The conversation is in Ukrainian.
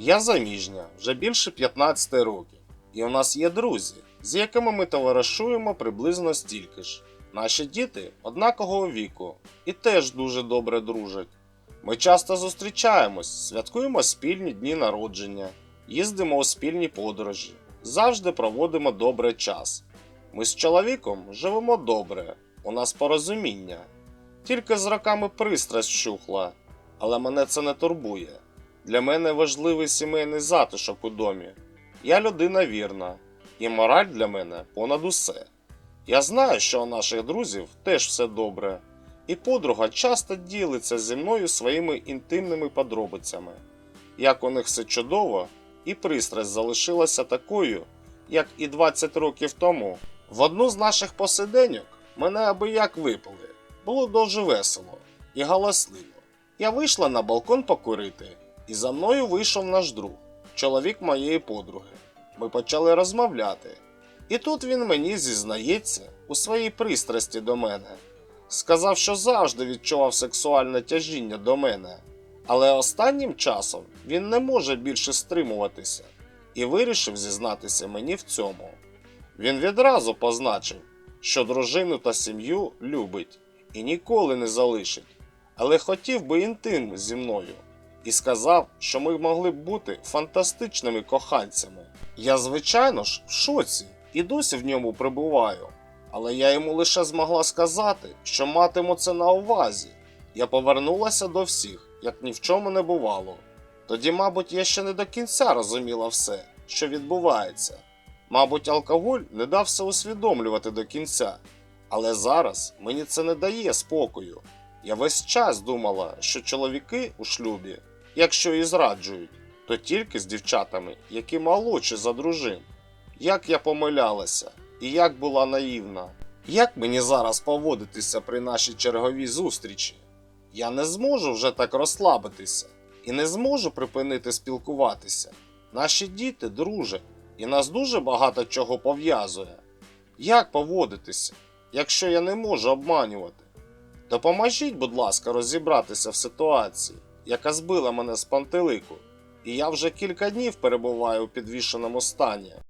Я заміжня вже більше 15 років, і у нас є друзі, з якими ми товаришуємо приблизно стільки ж. Наші діти однакового віку і теж дуже добре дружать. Ми часто зустрічаємось, святкуємо спільні дні народження, їздимо у спільні подорожі, завжди проводимо добре час. Ми з чоловіком живемо добре, у нас порозуміння. Тільки з роками пристрасть щухла, але мене це не турбує. Для мене важливий сімейний затишок у домі. Я людина вірна, і мораль для мене понад усе. Я знаю, що у наших друзів теж все добре, і подруга часто ділиться зі мною своїми інтимними подробицями. Як у них все чудово, і пристрасть залишилася такою, як і 20 років тому. В одну з наших посиденьок мене аби як випили. Було дуже весело і галасливо. Я вийшла на балкон покурити, і за мною вийшов наш друг, чоловік моєї подруги. Ми почали розмовляти. І тут він мені зізнається у своїй пристрасті до мене. Сказав, що завжди відчував сексуальне тяжіння до мене, але останнім часом він не може більше стримуватися і вирішив зізнатися мені в цьому. Він відразу позначив, що дружину та сім'ю любить і ніколи не залишить, але хотів би інтим зі мною і сказав, що ми могли б бути фантастичними коханцями. Я, звичайно ж, в шоці і досі в ньому прибуваю, але я йому лише змогла сказати, що матиму це на увазі. Я повернулася до всіх, як ні в чому не бувало. Тоді, мабуть, я ще не до кінця розуміла все, що відбувається. Мабуть, алкоголь не дав все усвідомлювати до кінця, але зараз мені це не дає спокою. Я весь час думала, що чоловіки у шлюбі, якщо і зраджують, то тільки з дівчатами, які молодші за дружин. Як я помилялася, і як була наївна. Як мені зараз поводитися при нашій черговій зустрічі? Я не зможу вже так розслабитися і не зможу припинити спілкуватися. Наші діти дружать, і нас дуже багато чого пов'язує. Як поводитися, якщо я не можу обманювати? Допоможіть, будь ласка, розібратися в ситуації, яка збила мене з пантелику, і я вже кілька днів перебуваю у підвішеному стані.